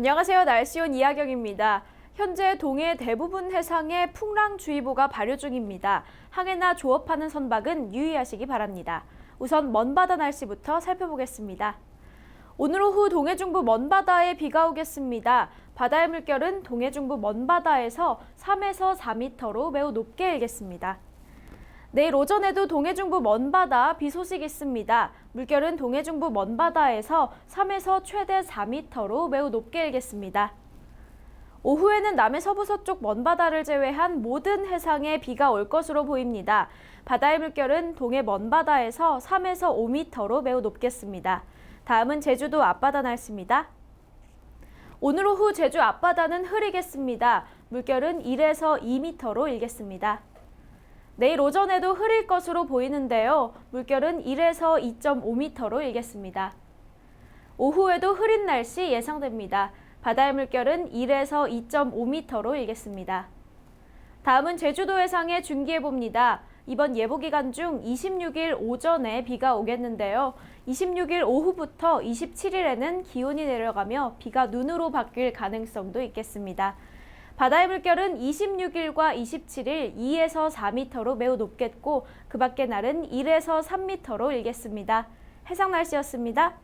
안녕하세요. 날씨온 이하경입니다. 현재 동해 대부분 해상에 풍랑주의보가 발효 중입니다. 항해나 조업하는 선박은 유의하시기 바랍니다. 우선 먼바다 날씨부터 살펴보겠습니다. 오늘 오후 동해 중부 먼바다에 비가 오겠습니다. 바다의 물결은 동해 중부 먼바다에서 3에서 4m로 매우 높게 일겠습니다. 내일 오전에도 동해 중부 먼바다 비 소식 있습니다. 물결은 동해 중부 먼바다에서 3에서 최대 4m로 매우 높게 일겠습니다. 오후에는 남해 서부 서쪽 먼바다를 제외한 모든 해상에 비가 올 것으로 보입니다. 바다의 물결은 동해 먼바다에서 3에서 5m로 매우 높겠습니다. 다음은 제주도 앞바다 날씨입니다. 오늘 오후 제주 앞바다는 흐리겠습니다. 물결은 1에서 2m로 일겠습니다. 내일 오전에도 흐릴 것으로 보이는데요. 물결은 1에서 2.5m로 일겠습니다. 오후에도 흐린 날씨 예상됩니다. 바다의 물결은 1에서 2.5m로 일겠습니다. 다음은 제주도 해상에 중기해 봅니다. 이번 예보 기간 중 26일 오전에 비가 오겠는데요. 26일 오후부터 27일에는 기온이 내려가며 비가 눈으로 바뀔 가능성도 있겠습니다. 바다의 물결은 26일과 27일 2에서 4m로 매우 높겠고 그 밖의 날은 1에서 3m로 일겠습니다. 해상 날씨였습니다.